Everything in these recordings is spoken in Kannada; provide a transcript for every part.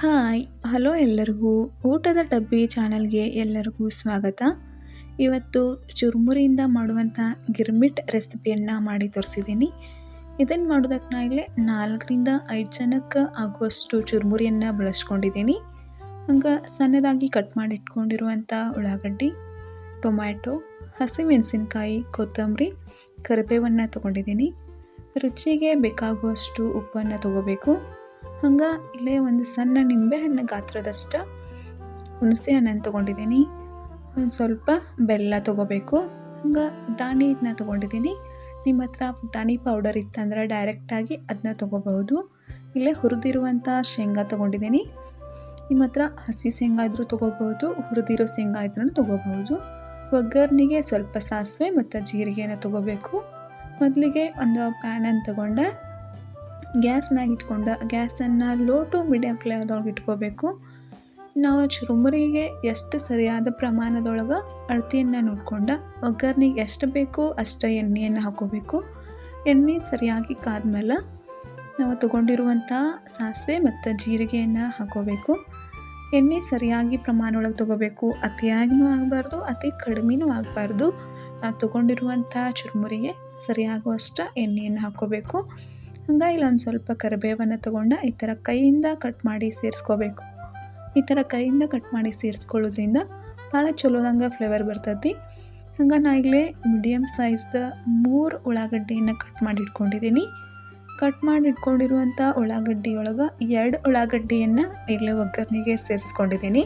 ಹಾಯ್, ಹಲೋ ಎಲ್ಲರಿಗೂ. ಊಟದ ಡಬ್ಬಿ ಚಾನಲ್ಗೆ ಎಲ್ಲರಿಗೂ ಸ್ವಾಗತ. ಇವತ್ತು ಚುರುಮುರಿಯಿಂದ ಮಾಡುವಂಥ ಗಿರ್ಮಿಟ್ ರೆಸಿಪಿಯನ್ನು ಮಾಡಿ ತೋರಿಸಿದ್ದೀನಿ. ಇದನ್ನು ಮಾಡೋದಕ್ಕೆ ನಾ ಇಲ್ಲೇ ನಾಲ್ಕರಿಂದ ಐದು ಜನಕ್ಕೆ ಆಗುವಷ್ಟು ಚುರುಮುರಿಯನ್ನು ಬಳಸ್ಕೊಂಡಿದ್ದೀನಿ. ಹಂಗೆ ಸಣ್ಣದಾಗಿ ಕಟ್ ಮಾಡಿ ಇಟ್ಕೊಂಡಿರುವಂಥ ಉಳ್ಳಾಗಡ್ಡಿ, ಟೊಮ್ಯಾಟೊ, ಹಸಿಮೆಣಸಿನ್ಕಾಯಿ, ಕೊತ್ತಂಬರಿ, ಕರಿಬೇವನ್ನು ತೊಗೊಂಡಿದ್ದೀನಿ. ರುಚಿಗೆ ಬೇಕಾಗುವಷ್ಟು ಉಪ್ಪನ್ನು ತಗೋಬೇಕು. ಹಂಗೆ ಇಲ್ಲೇ ಒಂದು ಸಣ್ಣ ನಿಂಬೆ ಹಣ್ಣು ಗಾತ್ರದಷ್ಟು ಹುಣಸೆ ಹಣ್ಣನ್ನು ತೊಗೊಂಡಿದ್ದೀನಿ. ಒಂದು ಸ್ವಲ್ಪ ಬೆಲ್ಲ ತೊಗೋಬೇಕು. ಹಂಗೆ ಪುಟಾಣಿ ಇದನ್ನ ತೊಗೊಂಡಿದ್ದೀನಿ. ನಿಮ್ಮ ಹತ್ರ ಪುಟಾಣಿ ಪೌಡರ್ ಇತ್ತಂದ್ರೆ ಡೈರೆಕ್ಟಾಗಿ ಅದನ್ನ ತೊಗೋಬಹುದು. ಇಲ್ಲೇ ಹುರಿದಿರುವಂಥ ಶೇಂಗಾ ತೊಗೊಂಡಿದ್ದೀನಿ. ನಿಮ್ಮ ಹತ್ರ ಹಸಿ ಶೇಂಗಾ ಇದ್ರೂ ತೊಗೋಬಹುದು, ಹುರಿದಿರೋ ಶೇಂಗಾ ಇದ್ರೂ ತೊಗೋಬಹುದು. ಒಗ್ಗರಣೆಗೆ ಸ್ವಲ್ಪ ಸಾಸಿವೆ ಮತ್ತು ಜೀರಿಗೆನ ತೊಗೋಬೇಕು. ಮೊದಲಿಗೆ ಒಂದು ಪ್ಯಾನನ್ನು ತಗೊಂಡೆ. ಗ್ಯಾಸ್ ಮ್ಯಾಗ ಇಟ್ಕೊಂಡು, ಗ್ಯಾಸನ್ನು ಲೋ ಟು ಮೀಡಿಯಮ್ ಫ್ಲೇಮ್ದೊಳಗೆ ಇಟ್ಕೋಬೇಕು. ನಾವು ಚುರುಮುರಿಗೆ ಎಷ್ಟು ಸರಿಯಾದ ಪ್ರಮಾಣದೊಳಗೆ ಅಳತಿಯನ್ನು ನೋಡ್ಕೊಂಡು, ಒಗ್ಗರಣೆಗೆ ಎಷ್ಟು ಬೇಕು ಅಷ್ಟು ಎಣ್ಣೆಯನ್ನು ಹಾಕೋಬೇಕು. ಎಣ್ಣೆ ಸರಿಯಾಗಿ ಕಾದ್ಮೇಲೆ ನಾವು ತೊಗೊಂಡಿರುವಂಥ ಸಾಸಿವೆ ಮತ್ತು ಜೀರಿಗೆಯನ್ನು ಹಾಕೋಬೇಕು. ಎಣ್ಣೆ ಸರಿಯಾಗಿ ಪ್ರಮಾಣ ಒಳಗೆ ತೊಗೋಬೇಕು. ಅತಿಯಾಗಿನೂ ಆಗಬಾರ್ದು, ಅತಿ ಕಡಿಮೆನೂ ಆಗಬಾರ್ದು. ನಾವು ತೊಗೊಂಡಿರುವಂಥ ಚುರುಮುರಿಗೆ ಸರಿಯಾಗುವಷ್ಟು ಎಣ್ಣೆಯನ್ನು ಹಾಕ್ಕೋಬೇಕು ಹಂಗೆ ಇಲ್ಲೊಂದು ಸ್ವಲ್ಪ ಕರಿಬೇವನ್ನು ತೊಗೊಂಡು ಈ ಥರ ಕೈಯಿಂದ ಕಟ್ ಮಾಡಿ ಸೇರಿಸ್ಕೋಬೇಕು. ಈ ಥರ ಕೈಯಿಂದ ಕಟ್ ಮಾಡಿ ಸೇರಿಸ್ಕೊಳ್ಳೋದ್ರಿಂದ ಭಾಳ ಚಲೋದಂಗೆ ಫ್ಲೇವರ್ ಬರ್ತೈತಿ. ಹಂಗೆ ನಾ ಇಲ್ಲೇ ಮೀಡಿಯಮ್ ಸೈಜ್ದ ಮೂರು ಉಳ್ಳಾಗಡ್ಡಿಯನ್ನು ಕಟ್ ಮಾಡಿ ಇಟ್ಕೊಂಡಿದ್ದೀನಿ. ಕಟ್ ಮಾಡಿ ಇಟ್ಕೊಂಡಿರುವಂಥ ಉಳ್ಳಾಗಡ್ಡಿ ಒಳಗೆ ಎರಡು ಉಳ್ಳಾಗಡ್ಡಿಯನ್ನು ಇಲ್ಲೇ ಒಗ್ಗರಣೆಗೆ ಸೇರಿಸ್ಕೊಂಡಿದ್ದೀನಿ.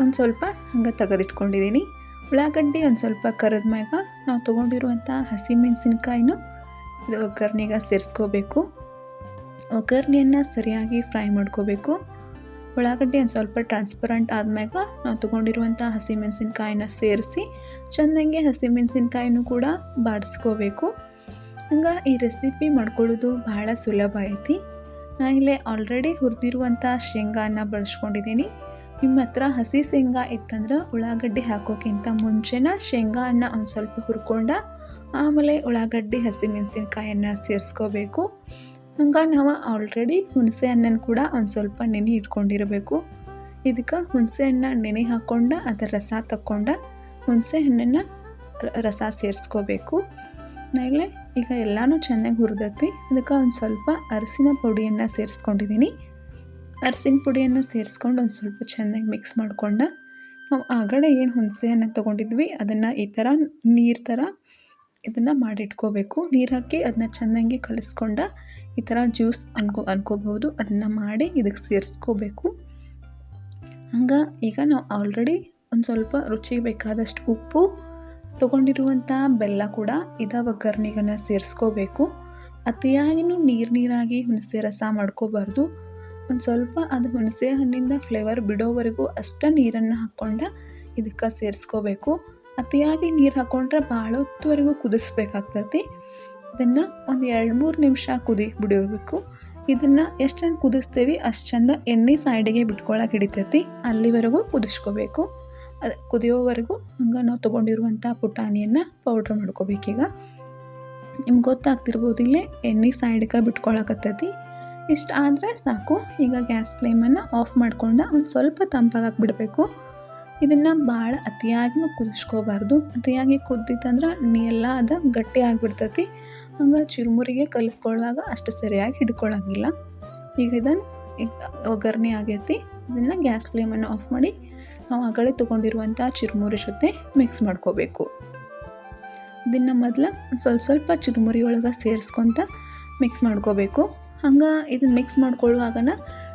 ಒಂದು ಸ್ವಲ್ಪ ಹಂಗೆ ತೆಗೆದಿಟ್ಕೊಂಡಿದ್ದೀನಿ. ಉಳ್ಳಾಗಡ್ಡಿ ಒಂದು ಸ್ವಲ್ಪ ಕರೆದ ಮ್ಯಾಗ ನಾವು ತೊಗೊಂಡಿರುವಂಥ ಹಸಿಮೆಣಸಿನ್ಕಾಯಿನೂ ಇದು ಒಗ್ಗರಣೆಗೆ ಸೇರಿಸ್ಕೋಬೇಕು. ಒಗ್ಗರಣೆಯನ್ನು ಸರಿಯಾಗಿ ಫ್ರೈ ಮಾಡ್ಕೋಬೇಕು. ಉಳ್ಳಾಗಡ್ಡಿ ಒಂದು ಸ್ವಲ್ಪ ಟ್ರಾನ್ಸ್ಪರೆಂಟ್ ಆದಮ್ಯಾಗ ನಾವು ತೊಗೊಂಡಿರುವಂಥ ಹಸಿಮೆಣಸಿನ್ಕಾಯಿನ ಸೇರಿಸಿ, ಚೆಂದಂಗೆ ಹಸಿಮೆಣಸಿನ್ಕಾಯಿನೂ ಕೂಡ ಬಾಡಿಸ್ಕೋಬೇಕು. ಹಂಗೆ ಈ ರೆಸಿಪಿ ಮಾಡ್ಕೊಳ್ಳೋದು ಭಾಳ ಸುಲಭ ಐತಿ. ನಾ ಇಲ್ಲೇ ಆಲ್ರೆಡಿ ಹುರಿದಿರುವಂಥ ಶೇಂಗಾನ ಬಳಸ್ಕೊಂಡಿದ್ದೀನಿ ನಿಮ್ಮ ಹತ್ರ ಹಸಿ ಶೇಂಗಾ ಇತ್ತಂದ್ರೆ ಉಳ್ಳಾಗಡ್ಡಿ ಹಾಕೋಕ್ಕಿಂತ ಮುಂಚೆನ ಶೇಂಗಾನ ಒಂದು ಸ್ವಲ್ಪ ಹುರ್ಕೊಂಡ ಆಮೇಲೆ ಉಳ್ಳಾಗಡ್ಡಿ, ಹಸಿಮೆಣಸಿನ್ಕಾಯನ್ನು ಸೇರಿಸ್ಕೋಬೇಕು. ಹಂಗೆ ನಾವು ಆಲ್ರೆಡಿ ಹುಣಸೆ ಹಣ್ಣನ್ನು ಕೂಡ ಒಂದು ಸ್ವಲ್ಪ ನೆನೆ ಇಟ್ಕೊಂಡಿರಬೇಕು. ಇದಕ್ಕೆ ಹುಣಸೆ ಹಣ್ಣ ನೆನೆ ಹಾಕ್ಕೊಂಡು ಅದರ ರಸ ತಕ್ಕೊಂಡು ಹುಣಸೆ ಹಣ್ಣನ್ನು ರಸ ಸೇರಿಸ್ಕೋಬೇಕು. ಆಮೇಲೆ ಈಗ ಎಲ್ಲನೂ ಚೆನ್ನಾಗಿ ಹುರಿದತ್ತಿ ಅದಕ್ಕೆ ಒಂದು ಸ್ವಲ್ಪ ಅರಸಿನ ಪುಡಿಯನ್ನು ಸೇರಿಸ್ಕೊಂಡಿದ್ದೀನಿ ಅರಸಿನ ಪುಡಿಯನ್ನು ಸೇರಿಸ್ಕೊಂಡು ಒಂದು ಸ್ವಲ್ಪ ಚೆನ್ನಾಗಿ ಮಿಕ್ಸ್ ಮಾಡಿಕೊಂಡು ನಾವು ಆಗಡೆ ಏನು ಹುಣಸೆ ಹಣ್ಣು ತೊಗೊಂಡಿದ್ವಿ, ಅದನ್ನು ಈ ಥರ ನೀರು ಥರ ಇದನ್ನು ಮಾಡಿಟ್ಕೋಬೇಕು. ನೀರು ಹಾಕಿ ಅದನ್ನ ಚೆನ್ನಾಗಿ ಕಲಿಸ್ಕೊಂಡ ಈ ಥರ ಜ್ಯೂಸ್ ಅನ್ಕೋ, ಅನ್ಕೋಬಹುದು. ಅದನ್ನು ಮಾಡಿ ಇದಕ್ಕೆ ಸೇರಿಸ್ಕೋಬೇಕು. ಹಂಗೆ ಈಗ ನಾವು ಆಲ್ರೆಡಿ ಒಂದು ಸ್ವಲ್ಪ ರುಚಿಗೆ ಬೇಕಾದಷ್ಟು ಉಪ್ಪು ತೊಗೊಂಡಿರುವಂಥ ಬೆಲ್ಲ ಕೂಡ ಇದ ಒಗ್ಗರಣೆಗನ್ನ ಸೇರಿಸ್ಕೋಬೇಕು. ಅತಿಯಾಗಿನೂ ನೀರು ನೀರಾಗಿ ಹುಣಸೆ ರಸ ಮಾಡ್ಕೋಬಾರ್ದು. ಒಂದು ಸ್ವಲ್ಪ ಅದು ಹುಣಸೆ ಹಣ್ಣಿಂದ ಫ್ಲೇವರ್ ಬಿಡೋವರೆಗೂ ಅಷ್ಟೇ ನೀರನ್ನು ಹಾಕ್ಕೊಂಡು ಇದಕ್ಕೆ ಸೇರಿಸ್ಕೋಬೇಕು. ಅತಿಯಾಗಿ ನೀರು ಹಾಕೊಂಡ್ರೆ ಭಾಳ ಹೊತ್ತುವರೆಗೂ ಕುದಿಸ್ಬೇಕಾಗ್ತೈತಿ ಇದನ್ನು ಒಂದು ಎರಡು ಮೂರು ನಿಮಿಷ ಕುದಿ ಬಿಡಬೇಕು. ಇದನ್ನು ಎಷ್ಟು ಚಂದ ಕುದಿಸ್ತೀವಿ ಅಷ್ಟು ಚಂದ ಎಣ್ಣೆ ಸೈಡಿಗೆ ಬಿಟ್ಕೊಳಕ್ಕೆ ಹಿಡಿತೈತಿ. ಅಲ್ಲಿವರೆಗೂ ಕುದಿಸ್ಕೋಬೇಕು. ಅದು ಕುದಿಯೋವರೆಗೂ ಹಂಗೆ ನಾವು ತೊಗೊಂಡಿರುವಂಥ ಪುಟಾಣಿಯನ್ನು ಪೌಡ್ರ್ ಮಾಡ್ಕೋಬೇಕೀಗ ನಿಮ್ಗೆ ಗೊತ್ತಾಗ್ತಿರ್ಬೋದು ಇಲ್ಲೇ ಎಣ್ಣೆ ಸೈಡ್ಗೆ ಬಿಟ್ಕೊಳಕತ್ತೈತಿ. ಇಷ್ಟು ಆದರೆ ಸಾಕು. ಈಗ ಗ್ಯಾಸ್ ಫ್ಲೇಮನ್ನು ಆಫ್ ಮಾಡ್ಕೊಂಡು ಒಂದು ಸ್ವಲ್ಪ ತಂಪಾಗಿ ಬಿಡಬೇಕು ಇದನ್ನು ಭಾಳ ಅತಿಯಾಗಿನೂ ಕುದಿಸ್ಕೋಬಾರ್ದು. ಅತಿಯಾಗಿ ಕುದ್ದಿತ್ತಂದ್ರೆ ನೀ ಎಲ್ಲ ಅದು ಗಟ್ಟಿ ಆಗಿಬಿಡ್ತೈತಿ. ಹಂಗೆ ಚುರುಮುರಿಗೆ ಕಲಿಸ್ಕೊಳ್ಳುವಾಗ ಅಷ್ಟು ಸರಿಯಾಗಿ ಹಿಡ್ಕೊಳ್ಳೋಂಗಿಲ್ಲ ಈಗ ಇದನ್ನು ಒಗ್ಗರಣೆ ಆಗೈತಿ. ಇದನ್ನು ಗ್ಯಾಸ್ ಫ್ಲೇಮನ್ನು ಆಫ್ ಮಾಡಿ ನಾವು ಆಗಲೇ ತೊಗೊಂಡಿರುವಂಥ ಚುರುಮುರಿ ಜೊತೆ ಮಿಕ್ಸ್ ಮಾಡ್ಕೋಬೇಕು. ಇದನ್ನು ಮೊದಲು ಸ್ವಲ್ಪ ಸ್ವಲ್ಪ ಚುರುಮುರಿ ಒಳಗೆ ಸೇರಿಸ್ಕೊತ ಮಿಕ್ಸ್ ಮಾಡ್ಕೋಬೇಕು. ಹಂಗೆ ಇದನ್ನು ಮಿಕ್ಸ್ ಮಾಡ್ಕೊಳ್ಳುವಾಗನ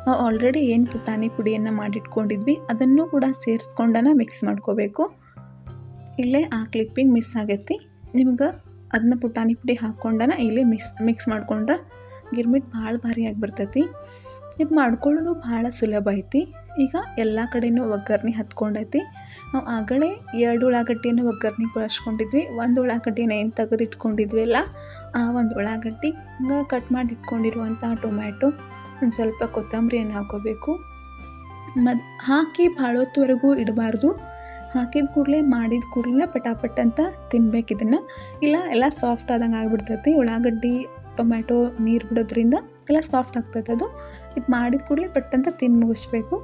ನಾವು ಆಲ್ರೆಡಿ ಏನು ಪುಟಾಣಿ ಪುಡಿಯನ್ನು ಮಾಡಿಟ್ಕೊಂಡಿದ್ವಿ, ಅದನ್ನು ಕೂಡ ಸೇರಿಸ್ಕೊಂಡನ ಮಿಕ್ಸ್ ಮಾಡ್ಕೋಬೇಕು. ಇಲ್ಲೇ ಆ ಕ್ಲಿಪ್ಪಿಂಗ್ ಮಿಸ್ ಆಗೈತಿ. ನಿಮ್ಗೆ ಅದನ್ನ ಪುಟಾಣಿ ಪುಡಿ ಹಾಕ್ಕೊಂಡನ ಇಲ್ಲೇ ಮಿಕ್ಸ್ ಮಿಕ್ಸ್ ಮಾಡ್ಕೊಂಡ್ರೆ ಗಿರ್ಮಿಟ್ ಭಾಳ ಭಾರಿ ಆಗಿಬಿಡ್ತೈತಿ. ಇದು ಮಾಡ್ಕೊಳ್ಳೋದು ಭಾಳ ಸುಲಭ ಐತಿ. ಈಗ ಎಲ್ಲ ಕಡೆಯೂ ಒಗ್ಗರಣೆ ಹತ್ಕೊಂಡೈತಿ. ನಾವು ಆಗಲೇ ಎರಡು ಉಳ್ಳಾಗಡ್ಡಿಯನ್ನು ಒಗ್ಗರಣೆ ಬಳಸ್ಕೊಂಡಿದ್ವಿ ಒಂದು ಉಳ್ಳಾಗಡ್ಡಿನ ಏನು ತೆಗೆದಿಟ್ಕೊಂಡಿದ್ವಿ ಅಲ್ಲ ಆ ಒಂದು ಉಳ್ಳಾಗಡ್ಡಿ ಹಂಗೆ ಕಟ್ ಮಾಡಿ ಇಟ್ಕೊಂಡಿರುವಂಥ ಟೊಮ್ಯಾಟೊ ಒಂದು ಸ್ವಲ್ಪ ಕೊತ್ತಂಬರಿಯನ್ನು ಹಾಕೋಬೇಕು. ಮದ್ ಹಾಕಿ ಭಾಳ ಹೊತ್ತುವರೆಗೂ ಇಡಬಾರ್ದು. ಹಾಕಿದ ಕೂಡಲೇ ಮಾಡಿದ ಕೂಡಲೇ ಪಟಾಪಟ್ ಅಂತ ತಿನ್ಬೇಕು ಇದನ್ನು. ಇಲ್ಲ, ಎಲ್ಲ ಸಾಫ್ಟ್ ಆದಂಗೆ ಆಗಿಬಿಡ್ತೈತಿ. ಉಳ್ಳಾಗಡ್ಡಿ, ಟೊಮ್ಯಾಟೊ, ನೀರು ಬಿಡೋದ್ರಿಂದ ಎಲ್ಲ ಸಾಫ್ಟ್ ಆಗ್ತೈತೆ ಅದು. ಇದು ಮಾಡಿದ ಕೂಡಲೇ ಪಟ್ ಅಂತ ತಿಂದು ಮುಗಿಸ್ಬೇಕು.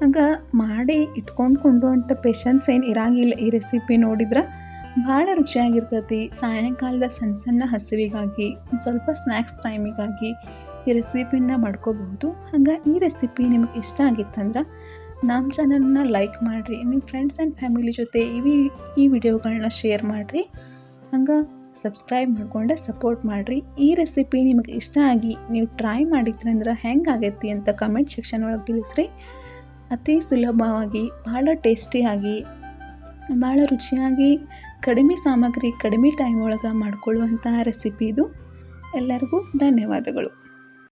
ಹಂಗೆ ಮಾಡಿ ಇಟ್ಕೊಂಡ್ಕೊಂಡು ಅಂತ ಪೇಷನ್ಸ್ ಏನು ಇರಂಗಿಲ್ಲ ಈ ರೆಸಿಪಿ ನೋಡಿದ್ರೆ. ಭಾಳ ರುಚಿಯಾಗಿರ್ತೈತಿ. ಸಾಯಂಕಾಲದ ಸಣ್ಣ ಸಣ್ಣ ಹಸಿವಿಗಾಗಿ ಸ್ವಲ್ಪ ಸ್ನ್ಯಾಕ್ಸ್ ಟೈಮಿಗಾಗಿ ಈ ರೆಸಿಪಿನ ಮಾಡ್ಕೋಬಹುದು. ಹಂಗೆ ಈ ರೆಸಿಪಿ ನಿಮಗೆ ಇಷ್ಟ ಆಗಿತ್ತಂದ್ರೆ ನಮ್ಮ ಚಾನಲ್ನ ಲೈಕ್ ಮಾಡಿರಿ, ನಿಮ್ಮ ಫ್ರೆಂಡ್ಸ್ ಆ್ಯಂಡ್ ಫ್ಯಾಮಿಲಿ ಜೊತೆ ಈ ವಿ- ಈ ವಿಡಿಯೋಗಳನ್ನ ಶೇರ್ ಮಾಡಿರಿ. ಹಂಗೆ ಸಬ್ಸ್ಕ್ರೈಬ್ ಮಾಡಿಕೊಂಡೆ ಸಪೋರ್ಟ್ ಮಾಡಿರಿ. ಈ ರೆಸಿಪಿ ನಿಮಗೆ ಇಷ್ಟ ಆಗಿ ನೀವು ಟ್ರೈ ಮಾಡಿದ್ರಂದ್ರೆ ಹೆಂಗೆ ಆಗೈತಿ ಅಂತ ಕಮೆಂಟ್ ಸೆಕ್ಷನ್ ಒಳಗೆ ತಿಳಿಸ್ರಿ. ಅತಿ ಸುಲಭವಾಗಿ, ಭಾಳ ಟೇಸ್ಟಿಯಾಗಿ ಭಾಳ ರುಚಿಯಾಗಿ, ಕಡಿಮೆ ಸಾಮಗ್ರಿ, ಕಡಿಮೆ ಟೈಮ್ ಒಳಗೆ ಮಾಡಿಕೊಳ್ಳುವಂತಹ ರೆಸಿಪಿ ಇದು. ಎಲ್ಲರಿಗೂ ಧನ್ಯವಾದಗಳು.